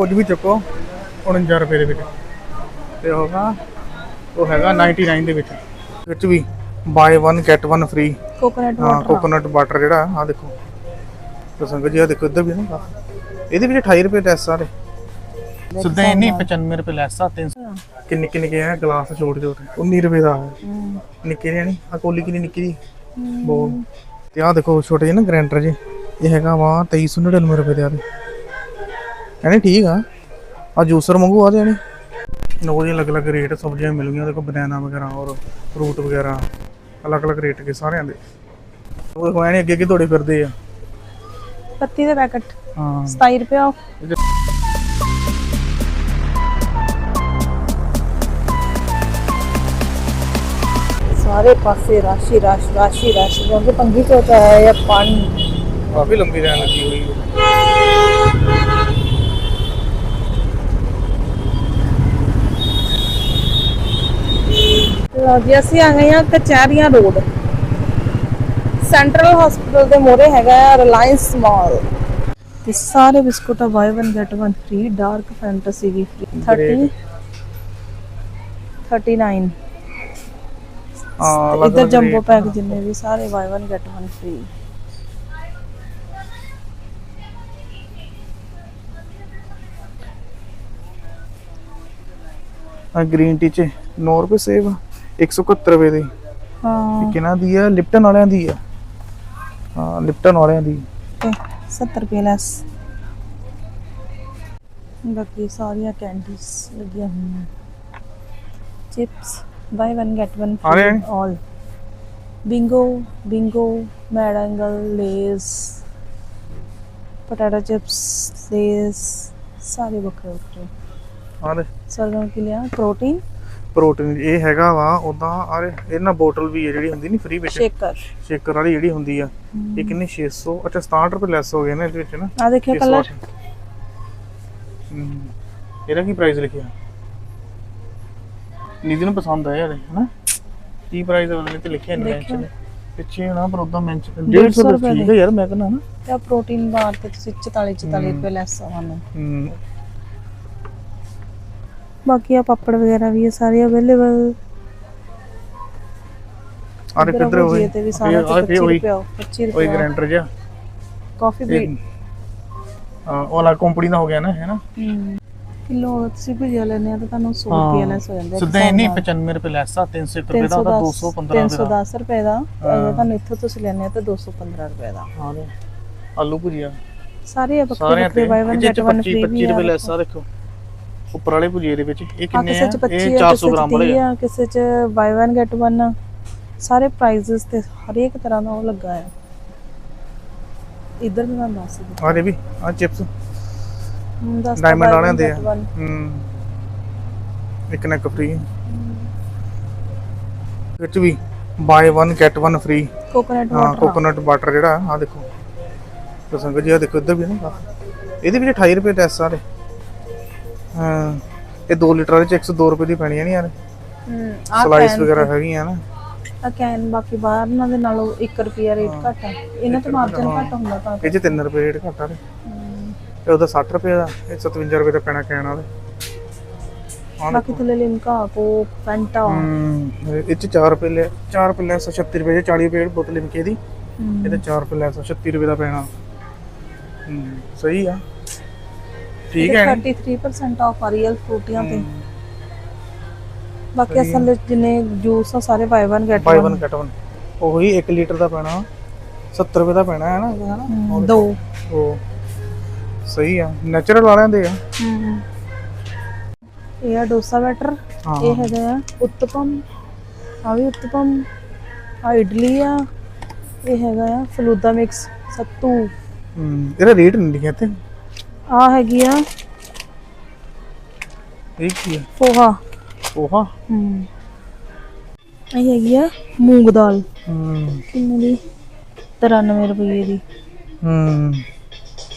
ਕੁਝ ਵੀ ਚੁੱਕੋ 49 ਰੁਪਏ ਦੇ ਵਿੱਚ। ਤੇ ਹੋਗਾ ਉਹ ਹੈਗਾ 99 ਦੇ ਵਿੱਚ। ਵਿੱਚ ਵੀ ਬਾਏ 1 ਗੈਟ 1 ਫ੍ਰੀ ਕੋਕੋਨਟ ਹਾਂ ਵਾਟਰ ਕੋਕੋਨਟ ਵਾਟਰ ਜਿਹੜਾ ਆ ਦੇਖੋ। ਤਾਂ ਸੰਗਤ ਜੀ ਆ ਦੇਖੋ ਇੱਧਰ ਵੀ ਨਾ ਇਹਦੇ ਵਿੱਚ 28 ਰੁਪਏ ਲੈਸ ਸਾਰੇ ਸਿੱਧਾ ਨਹੀਂ 95 ਰੁਪਏ ਲੈਸ ਆ 300 ਕਿੰਨੇ ਕਿੰਨੇ ਕੇ ਆ? ਗਲਾਸ ਛੋਟੇ ਛੋਟੇ 19 ਰੁਪਏ ਦਾ ਨਿੱਕੇ ਨਹੀਂ ਆ ਕੋਲੀ ਕਿੰਨੀ ਨਿੱਕੀ ਜੀ। ਬਹੁਤ। ਤੇ ਆ ਦੇਖੋ ਛੋਟੇ ਜਿਹੇ ਨਾ ਗ੍ਰੈਂਡਰ ਜੀ। ਇਹ ਹੈਗਾ ਵਾ 2399 ਰੁਪਏ ਦੇ ਆ ਕਹਿੰਦੇ ਠੀਕ ਆ। ਆ ਜੂਸਰ ਮੰਗੂ ਆ ਜਾਣੀ ਨੋ ਜੀ ਅਲੱਗ-ਅਲੱਗ ਰੇਟ ਸਬਜ਼ੀਆਂ ਮਿਲੂਗੀਆਂ ਦੇਖੋ ਬਨਾਨਾ ਵਗੈਰਾ ਔਰ ਫਰੂਟ ਵਗੈਰਾ ਅਲੱਗ-ਅਲੱਗ ਰੇਟ ਕੇ ਸਾਰਿਆਂ ਦੇ। ਉਹ ਦੇਖੋ ਐਨੇ ਅੱਗੇ ਅੱਗੇ ਦੌੜੇ ਫਿਰਦੇ ਆ। ਪੱਤੀ ਦੇ ਪੈਕਟ। ਹਾਂ। 27 ਰੁਪਏ ਆਫ ਸਾਰੇ ਪਾਸੇ ਰਾਸ਼ੀ ਰਾਸ਼ ਰਾਸ਼ੀ ਰਾਸ਼ੀ। ਕਿਉਂਕਿ ਪੰਗੀ ਆਇਆ ਹੈ ਪਾਣੀ। ਕਾਫੀ ਲੰਬੀ ਲਾਈਨ ਲੱਗੀ ਹੋਈ ਹੈ। ਲਓ ਜੀ ਅਸੀਂ ਆ ਗਏ ਹਾਂ ਕਚਹਿਰੀਆਂ ਰੋਡ। ਸੈਂਟਰਲ ਹਸਪੀਟਲ ਦੇ ਮੋਰੇ ਹੈਗਾ ਰਿਲਾਇੰਸ ਮਾਲ ਤੇ ਸਾਰੇ ਬਿਸਕੁਟ ਆ buy 1 get 1 free Dark Fantasy ਵੀ free। 30 39 ਹਾਂ ਇਧਰ ਜੰਬੋ ਪੈਕ ਜਿੰਨੇ ਵੀ ਸਾਰੇ ਬਾਈ 1 ਗੈਟ 1 ਫ੍ਰੀ ਆ ਗ੍ਰੀਨ ਟੀ ਚ 9 ਰੁਪਏ ਸੇਵ 171 ਰੁਪਏ ਦੀ। ਹਾਂ। ਕਿਹਨਾਂ ਦੀ ਆ? ਲਿਪਟਨ ਵਾਲਿਆਂ ਦੀ ਆ। ਹਾਂ ਲਿਪਟਨ ਵਾਲਿਆਂ ਦੀ। ਤੇ 70 ਰੁਪਏ ਲੈਸ। ਬਾਕੀ ਸਾਰੀਆਂ ਕੈਂਡੀਜ਼ ਲੱਗੀਆਂ ਹੋਈਆਂ। ਚਿਪਸ ਬਾਈ 1 ਗੈਟ 1 ਆ ਰਹੇ ਨੇ? All Bingo Bingo Mad Angles Lay's potato chips Lay's ਸਾਰੇ ਵੱਖਰੇ ਵੱਖਰੇ। ਆ ਲੈ ਸਰਗਮ ਕੀ ਲਿਆ? ਪ੍ਰੋਟੀਨ ਇਹ ਹੈਗਾ ਵਾ ਉਦਾਂ ਆ ਲੈ, ਇਹ ਨਾ ਬੋਟਲ ਵੀ ਹੈ ਜਿਹੜੀ ਹੁੰਦੀ ਨਹੀਂ ਫ੍ਰੀ ਵਿੱਚ। ਸ਼ੇਕਰ। ਸ਼ੇਕਰ ਵਾਲੀ ਜਿਹੜੀ ਹੁੰਦੀ ਆ ਇਹ ਕਿੰਨੀ 600 ਅੱਛਾ 67 ਰੁਪਏ ਲੈਸ ਹੋ ਗਏ ਨੇ ਇਹਦੇ ਵਿੱਚ ਨਾ। ਆ ਦੇਖਿਓ 660 ਕਲਰ ਇਹਦਾ ਕੀ ਪ੍ਰਾਈਸ ਲਿਖਿਆ? ਨੀਦੀ ਨੂੰ ਪਸੰਦ ਆਇਆ ਯਾਰ ਹਨਾ? ਕੀ ਪ੍ਰਾਈਸ ਉਹਦੇ ਤੇ ਲਿਖਿਆ ਨਹੀਂ। ਮੈਂਸ਼ਨ ਪਿੱਛੇ ਹੋਣਾ ਪਰ ਉਦਾਂ ਮੈਂਸ਼ਨ 150 150 ਰੁਪਏ ਠੀਕ ਹੈ ਯਾਰ ਮੈਂ ਕਹਿੰਦਾ ਨਾ। ਤੇ ਪ੍ਰੋਟੀਨ ਬਾਰ ਤੇ ਤੁਸੀਂ 44 44 ਰੁਪਏ ਲੈਸ ਆ ਸਾਨੂੰ। ਹਮ, ਬਾਕੀ ਆ ਪਾਪੜ ਵਗੈਰਾ ਵੀ ਇਹ ਸਾਰੇ ਅਵੇਲੇਬਲ ਦੇਖ ਇੱਧਰ ਹੋਏ ਤੇ ਵੀ ਸਾਰਾ ਆ ਫੇ 25 ਹੋਈ ਰੁਪਏ 25 ਉਹੀ ਰੁਪਏ ਗ੍ਰੈਂਡਰ ਜਿਹਾ। ਕਾਫੀ ਬੀਟ ਵਾਲਾ ਕੰਪਨੀ ਦਾ ਹੋ ਗਿਆ ਨਾ ਹੈ। ਨਾ ਕਿਲੋ ਤੁਸੀਂ ਭੁਜਿਆ ਲੈਣੇ ਆ ਤਾਂ ਤੁਹਾਨੂੰ 100 ਰੁਪਏ ਲੈਸ ਹੋ ਜਾਂਦਾ ਸਿੱਧਾ ਹੀ ਨਹੀਂ 95 ਰੁਪਏ ਲੈਸ ਆ 301 ਰੁਪਏ ਦਾ ਉਹਦਾ 215 ਰੁਪਏ ਦਾ। 310 ਰੁਪਏ ਦਾ ਅਗਰ ਤੁਹਾਨੂੰ ਇੱਥੋਂ ਤੁਸੀਂ ਲੈਣੇ ਆ ਤਾਂ 215 ਰੁਪਏ ਦਾ। ਹਾਂ। ਆਲੂ ਭੁਜੀਆ। ਸਾਰੇ ਆ ਤੇ ਬਾਈ 1 ਇਹ ਗੈਟ 1 25 ਫ੍ਰੀ 25 ਰੁਪਏ ਲੈਸ ਆ ਦੇਖੋ। ਉੱਪਰ ਵਾਲੇ ਭੁਜੀਏ ਦੇ ਵਿੱਚ ਇਹ ਆ ਕਿੰਨੇ ਕਿਸੇ ਆ? ਚ 25 ਇਹ ਆ 400 ਗ੍ਰਾਮ ਵਾਲੇ ਆ। ਆ ਕਿਸੇ ਚ ਬਾਈ 1 ਗੈਟ 1 ਸਾਰੇ ਪ੍ਰਾਈजेस ਤੇ ਹਰੇਕ ਤਰ੍ਹਾਂ ਦਾ ਉਹ ਲੱਗਾ ਹੈ ਇਧਰ ਵੀ ਮੈਂ ਦੱਸ ਦਿੰਦੀ ਆਹ ਦੇ ਵੀ ਆ ਚਿਪਸ ਹਮ, ਦੱਸ ਡਾਇਮੰਡ ਵਾਲਿਆਂ ਦੇ ਆ। ਹੂੰ ਇੱਕ ਨਾ ਇੱਕ ਫ੍ਰੀ ਵਿੱਚ ਵੀ ਬਾਏ 1 ਗੈਟ 1 ਫ੍ਰੀ ਕੋਕੋਨਟ ਹਾਂ ਵਾਟਰ ਕੋਕੋਨਟ ਵਾਟਰ ਜਿਹੜਾ ਆ ਦੇਖੋ। ਸੰਗਤ ਜੀ ਆ ਦੇਖੋ ਇੱਧਰ ਵੀ ਨਾ। ਇਹਦੇ ਵਿੱਚ 28 ਰੁਪਏ ਟੈਸ ਸਾਰੇ। ਹਾਂ। ਇਹ 2 ਲੀਟਰ ਵਾਲੇ ਚ 102 ਰੁਪਏ ਦੀ ਪੈਣੀਆਂ ਨਹੀਂ ਯਾਰ। ਆ ਸਲਾਈਸ ਵਗੈਰਾ ਹੈਗੀਆਂ ਨਾ। ਆ ਕੈਨ ਬਾਕੀ ਬਾਹਰ ਨਾਲ ਦੇ ਨਾਲੋਂ 1 ਰੁਪਿਆ ਰੇਟ ਘੱਟ ਹੈ ਇਹਨਾਂ ਤੇ ਮਾਰਜਨ ਘੱਟ ਹੁੰਦਾ ਤਾਂ। ਇਹ ਚ 3 ਰੁਪਏ ਰੇਟ ਘੱਟ ਆ ਤੇ। ਉਹਦਾ 60 ਰੁਪਏ ਦਾ ਇਹ 57 ਰੁਪਏ ਦਾ ਪੈਣਾ ਕਹਿਣ ਵਾਲੇ। ਬਾਕੀ ਥੱਲੇ ਲਿਮਕਾ ਕੋਕ ਫੈਂਟਾ। ਹੂੰ ਇਹ ਚ 4 ਰੁਪਏ ਲੈ 4 ਰੁਪਏ ਲੈਸ 36 ਰੁਪਏ 'ਚ 40 ਰੁਪਏ ਬੋਤਲ ਲਿਮਕੇ ਦੀ। ਇਹਦੇ 4 ਰੁਪਏ ਲੈਸ 36 ਰੁਪਏ ਦਾ ਪੈਣਾ। ਹੂੰ ਸਹੀ ਆ। ਠੀਕ ਹੈ ਨੀ? 33% ਆਫ ਰੀਅਲ ਫਰੂਟੀਆਂ ਤੇ। ਬਾਕੀ ਅਸਲ ਜਿੰਨੇ ਜੂਸ ਆ ਸਾਰੇ ਬਾਈ 1 ਗੈਟ ਬਾਈ 1 ਗੈਟ 1 ਉਹੀ 1 ਲੀਟਰ ਦਾ ਪੈਣਾ 70 ਰੁਪਏ ਦਾ ਪੈਣਾ ਹੈ ਨਾ ਇਹ ਹਨਾ ਦੋ। ਉਹ। ਸਹੀ ਆ। ਨੈਚੁਰਲ ਵਾਲਿਆਂ ਦੇ ਆ। ਇਹ ਆ ਡੋਸਾ ਬੈਟਰ। ਹਾਂ ਇਹ ਹੈਗਾ ਆ ਉਤਪਮ। ਆ ਵੀ ਉਤਪਮ। ਆ ਇਡਲੀ ਆ। ਇਹ ਹੈਗਾ ਆ ਫਲੂਦਾ ਮਿਕਸ। ਸੱਤੂ। ਹੂੰ। ਇਹਦਾ ਰੇਟ ਨਹੀਂ ਲਿਖਿਆ ਤੇ ਆ ਹੈਗੀ ਆ। ਇਹ ਕੀ ਆ? ਪੋਹਾ। ਪੋਹਾ? ਹਮ ਇਹ ਹੈਗੀ ਆ ਮੂੰਗ ਦਾਲ। ਹੂੰ। ਕਿੰਨੇ ਦੀ? 93 ਰੁਪਏ ਦੀ। ਹੂੰ।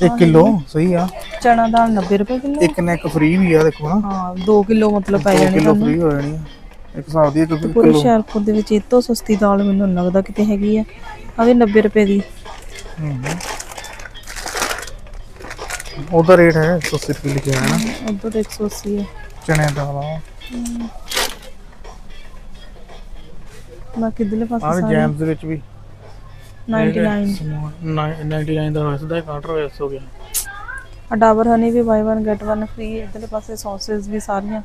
1 ਕਿਲੋ? ਸਹੀ ਆ। ਚਣਾ ਦਾਲ 90 ਰੁਪਏ ਕਿਲੋ। ਇੱਕ ਨਾ ਇੱਕ ਫ੍ਰੀ ਵੀ ਆ ਦੇਖੋ ਨਾ। ਹਾਂ 2 ਕਿਲੋ ਮਤਲਬ ਪੈ 2 ਜਾਣੇ ਕਿਲੋ ਫ੍ਰੀ ਹੋ ਜਾਣੀ ਆ। ਇੱਕ ਹਿਸਾਬ ਦੀ ਇੱਕ ਪੂਰੇ ਕਿਲੋ। ਹੁਸ਼ਿਆਰਪੁਰ ਦੇ ਵਿੱਚ ਇਹ ਤੋਂ ਸਸਤੀ ਦਾਲ ਮੈਨੂੰ ਲੱਗਦਾ ਕਿਤੇ ਹੈਗੀ ਆ। ਆ ਵੀ 90 ਰੁਪਏ ਦੀ। ਹੂੰ। ਉਹਦਾ ਰੇਟ ਹੈ 180 ਰੁਪਏ ਲਿਖਿਆ ਹੈ ਨਾ। ਉਧਰ 180 ਹੈ। ਚਣੇ ਦਾ ਵਾ ਬਾਕੀ ਦਿਲੇ ਪਾਸੇ ਸਾਰੇ ਜੈਮਸ ਦੇ ਵਿੱਚ ਵੀ। 99 99 ਦਾ ਹੋਇਆ ਸਿੱਧਾ ਕਾਟਰ ਹੋਇਆ ਹੋ ਗਿਆ। ਆ ਡਾਬਰ ਹਨੀ ਵੀ ਬਾਈ 1 ਗੈਟ 1 ਫ੍ਰੀ ਇਧਰਲੇ ਪਾਸੇ ਸੌਸੇਸ ਵੀ ਸਾਰੀਆਂ।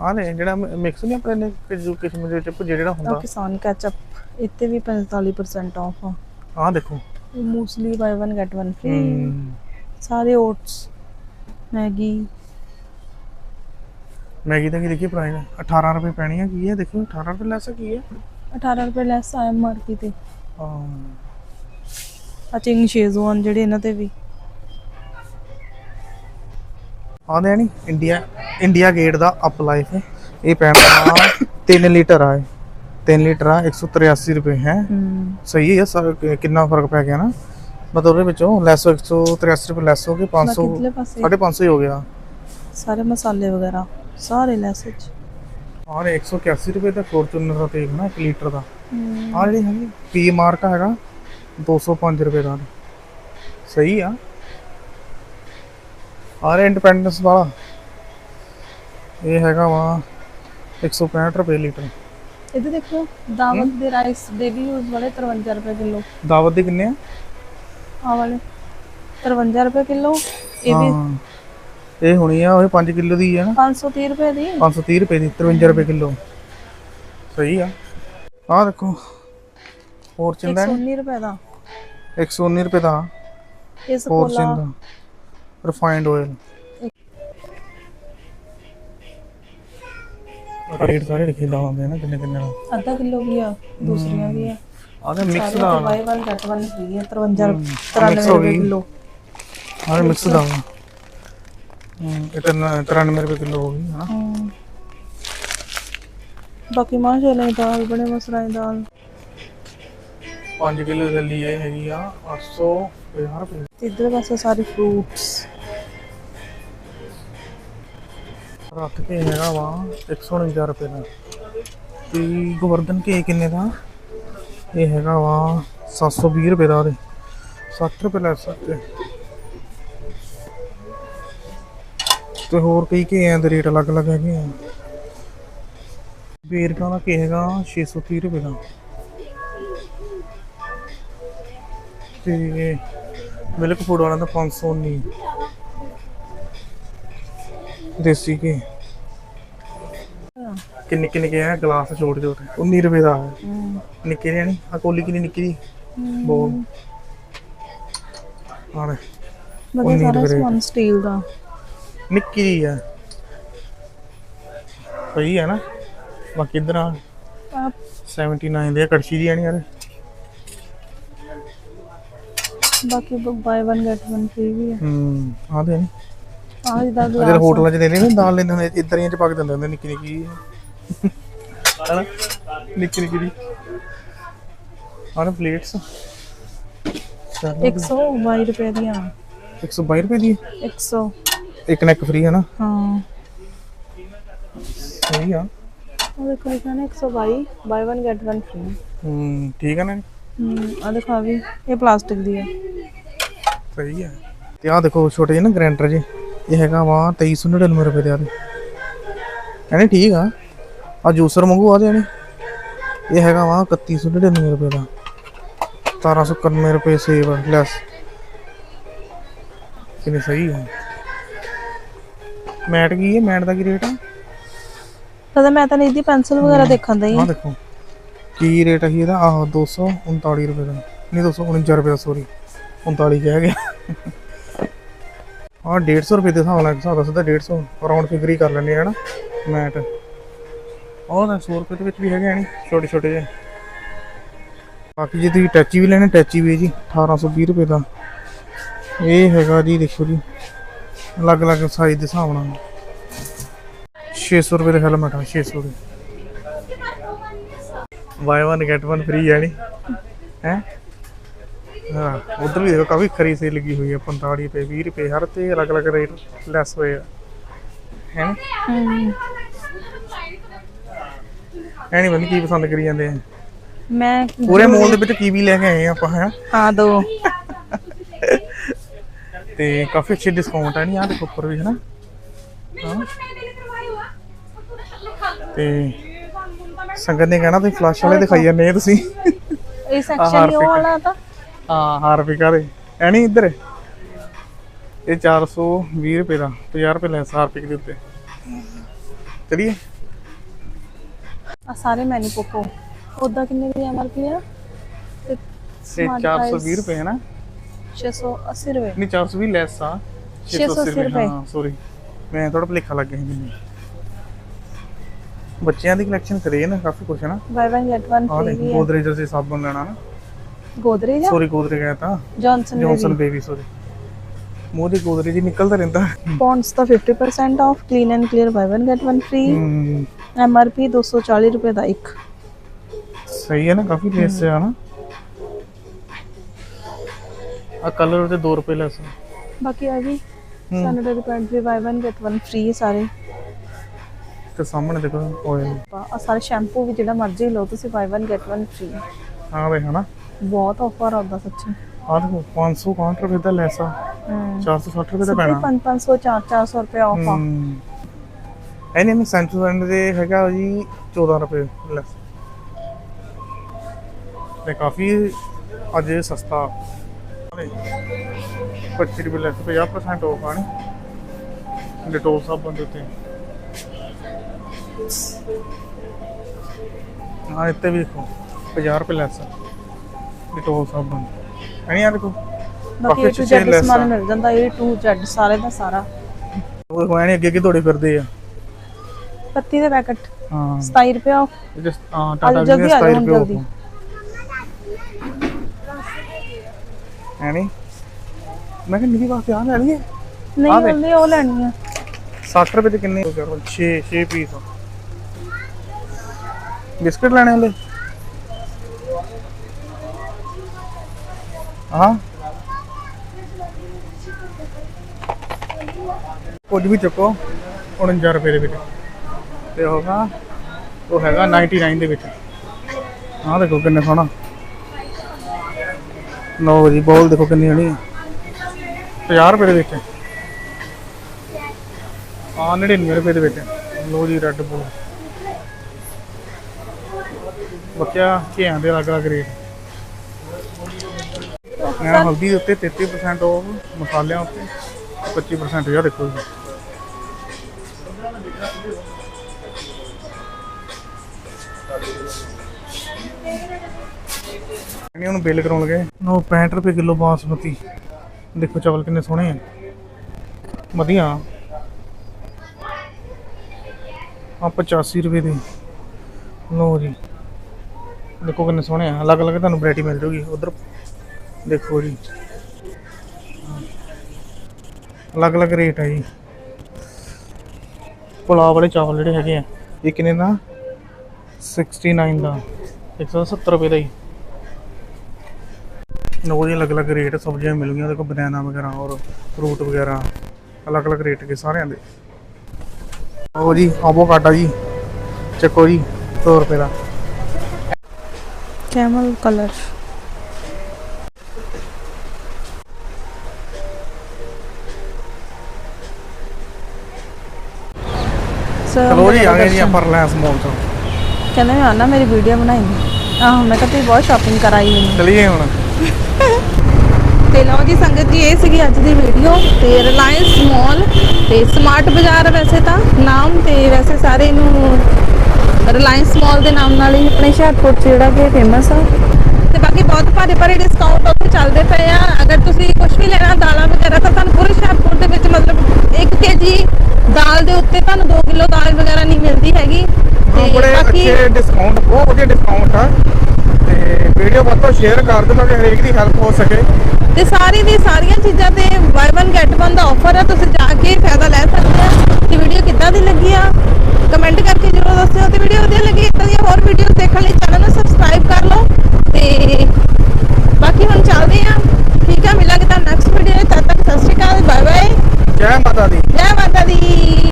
ਆਹ ਨੇ ਜਿਹੜਾ ਮਿਕਸ ਨਹੀਂ ਆਪਣੇ ਨੇ ਕਿਜੂ ਕਿਸਮ ਦੇ ਵਿੱਚ ਭੁੱਜੇ ਜਿਹੜਾ ਆ ਹੁੰਦਾ ਕਿਸਾਨ ਕੈਚਅਪ ਇੱਥੇ ਵੀ 45% ਆਫ ਆ। ਆਹ ਦੇਖੋ। ਮੂਸਲੀ ਬਾਈ 1 ਗੈਟ 1 ਫ੍ਰੀ ਸਾਰੇ ਓਟਸ ਮੈਗੀ ਮੈਗੀ ਦਾ ਕੀ ਦੇਖੀ ਪ੍ਰਾਈਸ 18 ਰੁਪਏ ਪੈਣੀ ਹੈ ਕੀ ਹੈ ਦੇਖੋ 18 ਰੁਪਏ ਲੈਸ ਕੀ ਹੈ 18 ਰੁਪਏ ਲੈਸ ਆ ਐਮਆਰਪੀ ਤੇ ਹਾਂ ਆ ਚਿੰਗ ਸ਼ੇਜ਼ਵਾਨ ਜਿਹੜੇ ਇਹਨਾਂ ਤੇ ਵੀ ਆਉਂਦੇ ਨਹੀਂ ਇੰਡੀਆ ਇੰਡੀਆ ਗੇਟ ਦਾ ਅਪ ਲਾਈਫ ਇਹ ਪੈਣਾ 3 ਲੀਟਰ ਆ 3 ਲੀਟਰ ਆ 183 ਰੁਪਏ ਹੈ। ਸਹੀ ਹੈ ਸਰ ਕਿੰਨਾ ਫ਼ਰਕ ਪੈ ਗਿਆ ਨਾ? ਮਤਲਬ ਉਹਦੇ ਵਿੱਚੋਂ ਲੈਸ 183 ਰੁਪਏ ਲੈਸ ਹੋ ਗਏ 500 ਬਾਕੀ ਇਧਰਲੇ ਪਾਸੇ। 550 ਹੀ ਹੋ ਗਿਆ। ਸਾਰੇ ਮਸਾਲੇ ਵਗੈਰਾ ਸਾਰੇ ਲੈਸ ਵਿੱਚ। ਔਰ 181 ਰੁਪਏ ਦਾ ਫੋਰਚੂਨਰ ਦਾ ਤੇਲ ਨਾ 1 ਲੀਟਰ ਦਾ। ਆ ਜਿਹੜੀ ਹੈਗੀ ਪੀ ਮਾਰਕਾ ਹੈਗਾ 205 ਰੁਪਏ ਦਾ। ਸਹੀ ਆ। ਆਰ ਇੰਡੀਪੈਂਡੈਂਸ ਵਾਲਾ ਇਹ ਹੈਗਾ ਵਾ 165 ਰੁਪਏ ਲੀਟਰ। ਇੱਧਰ ਦੇਖੋ ਦਾਵਤ ਦੇ ਰਾਈਸ ਡੇਲੀ ਯੂਜ਼ ਵਾਲੇ 53 ਰੁਪਏ ਕਿਲੋ। ਦਾਵਤ ਦੇ ਕਿੰਨੇ ਆ? ਆ ਵਾਲੇ। 53 ਰੁਪਏ ਕਿਲੋ। ਇਹ ਵੀ ਇਹ ਹੋਣੀ ਆ ਉਹ 5 ਕਿਲੋ ਦੀ ਹੈ ਨਾ। 530 ਰੁਪਏ ਦੀ। 530 ਰੁਪਏ ਦੀ 53 ਰੁਪਏ ਕਿਲੋ। ਸਹੀ ਆ। ਆ ਦੇਖੋ। ਹੋਰ ਚਿੰਦਾ 119 ਰੁਪਏ ਦਾ। 119 ਰੁਪਏ ਦਾ। ਕੋਲਾ ਚਿੰਦਾ। ਰਿਫਾਈਨਡ ਆਇਲ ਰੇਟ ਸਾਰੇ ਲਿਖੇ ਦਾ ਹੁੰਦੇ ਨਾ ਕਿੰਨੇ ਕਿੰਨੇ ਦਾ ਅੱਧਾ ਕਿਲੋ ਵੀ ਆ ਦੂਸਰੀਆਂ ਵੀ ਆ। ਆਹ ਤੇ ਮਿਕਸ ਦਾ ਬਾਈ 1 ਘੱਟ 1 ਫ੍ਰੀ ਹੈ 53 mix 93 ਹੋ ਰੁਪਏ ਗਈ। ਕਿਲੋ। ਆਹ ਮਿਕਸ ਦਾ ਤਾਂ 93 ਰੁਪਏ ਕਿਲੋ ਹੋ ਗਈ ਹਾਂ। ਬਾਕੀ ਮਾਂ ਚਲੇ ਦਾਲ ਬਣੇ ਮਸਰਾਂ ਦੀ ਦਾਲ। 5 ਕਿਲੋ ਦੇ ਲਈ ਇਹ ਹੈਗੀ ਆ 850 ਰੁਪਏ। ਇੱਧਰ ਪਾਸੇ ਸਾਰੇ ਫਰੂਟਸ ਰੱਖ ਕੇ ਹੈਗਾ ਵਾ 149 ਰੁਪਏ ਦਾ। ਤੇ ਗੋਵਰਧਨ ਕੇ ਕਿੰਨੇ ਦਾ? ਇਹ ਹੈਗਾ ਵਾ 720 ਰੁਪਏ ਦਾ ਉਹਦੇ। 60 ਰੁਪਏ ਲੈ ਸਕਦੇ ਤੇ ਹੋਰ ਕਈ ਕੇ ਆਂ ਦੇ ਰੇਟ ਅਲੱਗ-ਅਲੱਗ ਹੈਗੇ ਆ। ਬੇਰਕਾਂ ਦਾ ਕੀ ਹੈਗਾ 630 ਰੁਪਏ ਦਾ। ਤੇ ਮਿਲਕ ਫੂਡ ਵਾਲਾ ਦਾ 519 ਦੇਸੀ ਕੇ ਕਿੰਨੇ ਕਿੰਨੇ ਕੇ ਆ ਗਲਾਸ ਛੋਟੇ ਛੋਟੇ 19 ਰੁਪਏ ਦਾ ਹੈ। ਨਿੱਕੇ ਜਿਹੇ ਨਹੀਂ ਆ ਕੋਲੀ ਕਿੰਨੀ ਨਿੱਕੀ ਦੀ ਬੋਲ। ਆਰੇ ਬਾਕੀ ਉਨੀਂ ਸਾਰਾ ਸਮਾਨ ਸਟੀਲ ਦਾ। ਨਿੱਕੀ ਜਿਹੀ ਆ ਸਹੀ ਹੈ ਨਾ। ਬਾਕੀ ਇਧਰ ਆ? ਆ 79 ਦੇ ਕੜਛੀ ਦੀ ਆਣੀ ਯਾਰ। ਬਾਕੀ ਬਾਈ 1 ਗੈਟ 1 ਫ੍ਰੀ ਵੀ ਹੈ। ਹੂੰ। ਆ ਦੇ ਆ ਜਿਹਦਾ ਗਲਾਸ ਹੋਟਲਾਂ 'ਚ ਦੇ ਲੈਣੇ ਦਾਲ ਲੈਂਦੇ ਹੁੰਦੇ ਇਦਾਂ ਦੀਆਂ 'ਚ ਪਾ ਕੇ ਦਿੰਦੇ ਹੁੰਦੇ ਨਿੱਕੀ ਨਿੱਕੀ ਹਨਾ? ਨਿੱਕੀ ਨਿੱਕੀ ਦੀ ਆਹ ਪਲੇਟਸ 122 ਰੁਪਏ ਦੀਆਂ। 122 ਰੁਪਏ ਦੀ 100 ਇੱਕ ਨੈਕ ਫ੍ਰੀ ਹੈ ਨਾ ਹਾਂ। ਸਹੀ ਆ। ਉਹ ਦੇਖੋ ਲਿਖਿਆ ਨਾ 122 ਬਾਈ 1 ਗੈਟ 1 ਫ੍ਰੀ ਹੂੰ ਠੀਕ ਹੈ ਨਾ ਹਮ ਆ ਦੇਖੋ ਆ ਵੀ ਇਹ ਪਲਾਸਟਿਕ ਦੀ ਹੈ ਸਹੀ ਹੈ ਤੇ ਆਹ ਦੇਖੋ ਛੋਟੇ ਜਿਹੇ ਨਾ ਗ੍ਰੈਂਡਰ ਜੇ। ਇਹ ਹੈਗਾ ਵਾ 2399 ਰੁਪਏ ਦੇ ਆ ਇਹਨੇ ਠੀਕ ਆ। ਆ ਜੂਸਰ ਮੰਗੂ ਆ ਦੇ ਇਹਨੇ ਇਹ ਹੈਗਾ ਵਾ 3199 ਰੁਪਏ ਦਾ। 1791 ਰੁਪਏ ਸੇਵ ਲੈਸ। ਕਿੰਨੇ ਸਹੀ ਹੈ ਮੈਟ ਕੀ ਹੈ ਮੈਟ ਦਾ ਕੀ ਰੇਟ ਆ? ਤਦ ਮੈਂ ਤਾਂ ਇਹਦੀ ਪੈਨਸਲ ਵਗੈਰਾ ਦੇਖਣ ਦਈ ਆਹ ਦੇਖੋ। ਕੀ ਰੇਟ ਹੈ ਇਹਦਾ? ਆਹ 239 ਰੁਪਏ ਦਾ। ਨਹੀਂ 249 ਰੁਪਏ ਦਾ ਸੋਰੀ 39 ਕਹਿ ਗਿਆ। ਆਹ 150 ਰੁਪਏ ਦੇ ਹਿਸਾਬ ਨਾਲ, ਹਿਸਾਬ ਦਾ ਸਿੱਧਾ 150 ਰਾਉਂਡ ਫਿਗਰ ਹੀ ਕਰ ਲੈਂਦੇ ਹੈ ਨਾ ਮੈਟ ਉਹ ਤਾਂ 100 ਰੁਪਏ ਦੇ ਵਿੱਚ ਵੀ ਹੈਗੇ ਆ ਨੀ, ਛੋਟੇ ਛੋਟੇ ਜਿਹੇ। ਬਾਕੀ ਜੇ ਤੁਸੀਂ ਟੈਚੀ ਵੀ ਲੈਣੇ, ਟੈਚੀ ਵੀ ਹੈ ਜੀ 1820 ਰੁਪਏ ਦਾ। ਇਹ ਹੈਗਾ ਜੀ, ਦੇਖੋ ਜੀ, ਅਲੱਗ-ਅਲੱਗ ਸਾਈਜ਼ ਦੇ ਹਿਸਾਬ ਨਾਲ। 600 ਰੁਪਏ ਦਾ ਹੈਲਮਟ ਆ 600 ਦੇ। ਬਾਈ 1 ਗੈਟ 1 ਫ੍ਰੀ ਹੈ ਨੀ। ਹੈ? ਹਾਂ ਉਧਰ ਵੀ ਦੇਖੋ ਕਾਫੀ ਖਰੀ ਸੇਲ ਲੱਗੀ ਹੋਈ ਹੈ 45 ਰੁਪਏ 20 ਰੁਪਏ ਹਰ ਤੇ ਅਲੱਗ-ਅਲੱਗ ਰੇਟ ਲੈਸ ਹੋਏ ਆ। ਹੈ ਐ ਨਹੀਂ ਬੰਦ ਕੀ ਪਸੰਦ ਕਰੀ ਜਾਂਦੇ ਆ। ਮੈਂ ਪੂਰੇ ਮੋਲ ਦੇ ਵਿੱਚ ਕੀ ਵੀ ਲੈ ਕੇ ਆਏ ਆ ਆਪਾਂ ਹੈ ਹਾਂ ਦੋ। ਤੇ ਕਾਫੀ ਅੱਛੇ ਡਿਸਕਾਊਂਟ ਹੈ ਨਹੀਂ ਆ ਦੇਖੋ ਉੱਪਰ ਵੀ ਹੈ ਨਾ? ਤੇ ਸੰਗਤ ਨੇ ਕਹਿਣਾ ਤੁਸੀਂ ਫਲੈਸ਼ ਵਾਲੇ ਦਿਖਾਈ ਜਾਂਦੇ ਆ ਤੁਸੀਂ। ਇਹ ਸੈਕਸ਼ਨ ਹੀ ਉਹ ਵਾਲਾ ਤਾਂ। ਹਾਂ ਹਾਰਪਿਕਾ ਦੇ ਐ ਨਹੀਂ ਇੱਧਰ? ਇਹ 420 ਰੁਪਏ ਦਾ 50 ਰੁਪਏ ਲੈਸ ਹਾਰਪਿਕ ਦੇ ਉੱਤੇ। ਚਲਿਏ। ਆ ਸਾਰੇ ਮੈਨੀ ਪੋਕੋ ਉਦਾਂ ਕਿੰਨੇ ਦੀ ਐਮਆਰਪੀ ਆ? ਤੇ ਇਹ Smart 420 ਰੁਪਏ ਹੈ ਨਾ? 680 ਰੁਪਏ। ਨਹੀਂ 420 ਲੈਸ ਆ 680 ਰੁਪਏ। ਹਾਂ ਸੌਰੀ ਮੈਂ ਥੋੜਾ ਭਲੇਖਾ ਲੱਗ ਗਿਆ ਮੈਨੂੰ। ਬੱਚਿਆਂ ਦੀ ਕਲੈਕਸ਼ਨ ਕਰੇ ਨਾ ਕਾਫੀ ਕੁਛ ਹੈ ਨਾ। Buy one get one free ਵੀ ਹੈ। ਗੋਦਰੇਜ ਦੇ ਸਾਬਣ ਲੈਣਾ ਨਾ। ਗੋਦਰੇਜ ਸੌਰੀ ਗੋਦਰੇਜ ਗਿਆ ਤਾਂ। ਜੌਨਸਨ ਜੌਨਸਨ ਬੇਬੀ ਸੌਰੀ ਮੂੰਹ ਦੇ ਗੋਦਰੇਜ ਹੀ ਨਿਕਲਦਾ ਰਹਿੰਦਾ। ਪੌਂਡਸ ਦਾ 50% off clean and clear buy one get one free hmm, MRP 240 ਰੁਪਏ ਦਾ ਇੱਕ। ਸਹੀ ਹੈ ਨਾ ਕਾਫੀ ਲੈਸ ਹੈ ਨਾ। ਆ ਕਲਰ ਤੇ 2 ਰੁਪਏ ਲੈਸ ਬਾਕੀ ਆ ਵੀ ਸੈਨੇਟਰੀ ਪੈਡ ਵੀ buy one get one free ਸਾਰੇ। ਤੇ ਸਾਹਮਣੇ ਦੇਖੋ ਆਇਲ ਆ ਸਾਰੇ ਸ਼ੈਂਪੂ ਵੀ ਜਿਹੜਾ ਮਰਜ਼ੀ ਲਓ ਤੁਸੀਂ buy one get one free ਆ ਵੇ ਹਨਾ। ਬਹੁਤ ਆਫਰ ਆਉਂਦਾ ਸੱਚੀ। ਆ ਦੇਖੋ 561 ਰੁਪਏ ਦਾ ਲੈਸ ਆ। ਹੂੰ 460 ਰੁਪਏ ਦਾ ਪੈਣਾ। 500 400 ਰੁਪਏ ਆਫ ਆ। ਐਨੇ ਮੈਂ ਸੈਂਟਰ ਦੇ ਹੈਗਾ ਜੀ 14 ਰੁਪਏ ਲੈਸ। ਤੇ ਕਾਫੀ ਅੱਜ ਸਸਤਾ। 25 ਰੁਪਏ ਲੈਸ 50% ਆਫ ਆਣੀ ਡਿਟੋਲ ਸਾਬਣ ਦੇ ਉੱਤੇ। ਹਾਂ ਇੱਥੇ ਵੀ ਦੇਖੋ 50 ਰੁਪਏ ਲੈਸ ਡਿਟੋਲ ਸਾਬਣ ਐਨੀ ਆ ਦੇਖੋ ਬਾਕੀ Z ਲੈਸ ਸਮਾਨ। ਮਿਲ ਜਾਂਦਾ A to Z ਸਾਰੇ ਦਾ ਸਾਰਾ। ਉਹ ਐਨੀ ਅੱਗੇ ਅੱਗੇ ਦੌੜੇ ਫਿਰਦੇ ਆ। ਪੱਤੀ ਦੇ ਪੈਕਟ। ਹਾਂ। 27 ਰੁਪਏ ਆਫ ਇਹ ਹਾਂ ਟਾਟਾ ਜਾਓ, 27 ਰੁਪਏ। ਹੈ ਨਹੀਂ? ਮੈਂ ਕਿਹਾ ਮੇਰੀ ਵਾਸਤੇ ਆ ਲੈ ਲਈਏ। ਨਹੀਂ ਵੇ। ਹੁੰਦੀ ਉਹ ਲੈਣੀ ਆ। 60 ਰੁਪਏ ਦੇ ਕਿੰਨੇ? 6 6 ਪੀਸ ਬਿਸਕਟ ਲੈਣੇ ਹਲੇ? ਹਾਂ। ਕੁਝ ਵੀ ਚੁੱਕੋ 49 ਰੁਪਏ ਦੇ ਵਿੱਚ। ਤੇ ਹੋਗਾ ਉਹ ਹੈਗਾ 99 ਦੇ ਵਿੱਚ। ਆਹ ਦੇਖੋ ਕਿੰਨੇ ਸੋਹਣਾ। ਲਓ ਜੀ, ਬੋਲ ਦੇਖੋ ਕਿੰਨੀ ਹਣੀ 50 ਰੁਪਏ ਦੇ ਵਿੱਚ। ਆ 99 ਰੁਪਏ ਦੇ ਵਿੱਚ। ਲੋ ਜੀ ਰੈੱਡ ਬੋਲ ਬੱਕਿਆ ਕੀ ਦੇ ਅਲੱਗ ਅਲੱਗ ਰੇਟ ਮੈਂ ਹਲਦੀ ਦੇ ਉੱਤੇ 33% ਆਫ ਮਸਾਲਿਆਂ ਉੱਤੇ 25% ਯਾ ਦੇਖੋ ਜੀ। ਇਹਨੇ ਹੁਣ ਬਿੱਲ ਕਰਾਉਣ ਲਗੇ। ਨੋ 65 ਰੁਪਏ ਕਿਲੋ ਬਾਸਮਤੀ। ਦੇਖੋ ਚਾਵਲ ਕਿੰਨੇ ਸੋਹਣੇ ਆ। ਵਧੀਆ। ਆ 85 ਰੁਪਏ ਦੇ। ਲਓ ਜੀ। ਦੇਖੋ ਕਿੰਨੇ ਸੋਹਣੇ ਆ। ਅਲੱਗ ਅਲੱਗ ਤੁਹਾਨੂੰ ਵੈਰਾਈਟੀ ਮਿਲ ਜੂਗੀ। ਉਧਰ ਦੇਖੋ ਜੀ। ਅਲੱਗ ਅਲੱਗ ਰੇਟ ਆ ਜੀ। ਪੁਲਾਵ ਵਾਲੇ ਚਾਵਲ ਜਿਹੜੇ ਹੈਗੇ ਆ ਇਹ ਕਿੰਨੇ ਦਾ 69 ਦਾ 170 ਰੁਪਏ ਦਾ ਹੀ ਨੋ ਜੀ ਅਲੱਗ ਅਲੱਗ ਰੇਟ ਸਬਜ਼ੀਆਂ ਮਿਲੂਗੀਆਂ ਦੇਖੋ ਬਨਾਨਾ ਵਗੈਰਾ ਔਰ ਫਰੂਟ ਵਗੈਰਾ ਅਲੱਗ ਅਲੱਗ ਰੇਟ ਕੇ ਸਾਰਿਆਂ ਦੇ। ਉਹ ਜੀ ਆਵੋਕਾਡੋ ਜੀ। ਚੱਕੋ ਜੀ 100 ਰੁਪਏ ਦਾ। ਕੈਮਲ ਕਲਰ ਚਲੋ ਜੀ ਆ ਗਏ ਜੀ ਆਪਾਂ ਰਿਲਾਇੰਸ ਮਾਲ ਤੋਂ। ਕਹਿੰਦੇ ਮੈਂ ਆਣਾ ਮੇਰੀ ਵੀਡੀਓ ਬਣਾਏਂਗੇ ਆਹ ਮੈਂ ਕਿਹਾ ਤੁਸੀਂ ਬਹੁਤ ਸ਼ਾਪਿੰਗ ਕਰਾਈ ਮੈਨੂੰ। ਚਲਿਏ ਹੁਣ। ਤੇ ਲਓ ਜੀ ਸੰਗਤ ਜੀ ਇਹ ਸੀਗੀ ਅੱਜ ਦੀ ਵੀਡੀਓ ਤੇ ਰਿਲਾਇੰਸ ਮਾਲ ਤੇ ਸਮਾਰਟ ਬਾਜ਼ਾਰ ਵੈਸੇ ਤਾਂ ਨਾਮ ਤੇ ਵੈਸੇ ਸਾਰੇ ਇਹਨੂੰ ਰਿਲਾਇੰਸ ਮਾਲ ਦੇ ਨਾਮ ਨਾਲ ਹੀ ਆਪਣੇ ਹੁਸ਼ਿਆਰਪੁਰ 'ਚ ਜਿਹੜਾ ਕਿ ਫੇਮਸ ਆ। ਤੇ ਬਾਕੀ ਬਹੁਤ ਭਾਰੇ ਭਾਰੇ ਡਿਸਕਾਊਂਟ ਉੱਥੇ ਚੱਲਦੇ ਪਏ ਆ। ਅਗਰ ਤੁਸੀਂ ਕੁਝ ਵੀ ਲੈਣਾ ਦਾਲਾਂ ਵਗੈਰਾ ਤਾਂ ਤੁਹਾਨੂੰ ਪੂਰੇ ਹੁਸ਼ਿਆਰਪੁਰ ਦੇ ਵਿੱਚ ਮਤਲਬ 1 ਕੇਜੀ ਦਾਲ ਦੇ ਉੱਤੇ ਤੁਹਾਨੂੰ 2 ਕਿਲੋ ਦਾਲ ਵਗੈਰਾ ਨਹੀਂ ਮਿਲਦੀ ਹੈਗੀ। ਤੇ ਬੜੇ ਡਿਸਕਾਊਂਟ ਬਹੁਤ ਵਧੀਆ ਡਿਸਕਾਊਂਟ ਆ। ਤੇ ਵੀਡੀਓ ਵੱਧ ਸ਼ੇਅਰ ਕਰ ਦਿਓ ਕਿ ਹਰੇਕ ਦੀ ਹੈਲਪ ਹੋ ਸਕੇ। ਤੇ ਸਾਰੀ ਦੀ ਸਾਰੀਆਂ ਚੀਜ਼ਾਂ ਤੇ ਬਾਈ 1 ਗੈਟ 1 ਦਾ ਆਫਰ ਆ ਤੁਸੀਂ ਜਾ ਕੇ ਫਾਇਦਾ ਲੈ ਸਕਦੇ ਆ। ਤੇ ਵੀਡੀਓ ਕਿੱਦਾਂ ਦੀ ਲੱਗੀ ਆ ਕਮੈਂਟ ਕਰਕੇ ਜਰੂਰ ਦੱਸਿਓ। ਤੇ ਵੀਡੀਓ ਵਧੀਆ ਲੱਗੀ ਇਦਾਂ ਦੀਆਂ ਹੋਰ ਵੀਡੀਓਜ਼ ਦੇਖਣ ਲਈ ਚੈਨਲ ਨੂੰ ਸਬਸਕ੍ਰਾਈਬ ਕਰ ਲਓ। ਤੇ ਬਾਕੀ ਹੁਣ ਚੱਲਦੇ ਆ। ਠੀਕ ਆ ਮਿਲਾਂਗੇ ਤਾਂ ਨੈਕਸਟ ਵੀਡੀਓ ਤਦ ਤੱਕ ਸਤਿ ਸ਼੍ਰੀ ਅਕਾਲ ਬਾਏ ਬਾਏ ਜੈ ਮਾਤਾ ਦੀ। ਜੈ ਮਾਤਾ ਦੀ।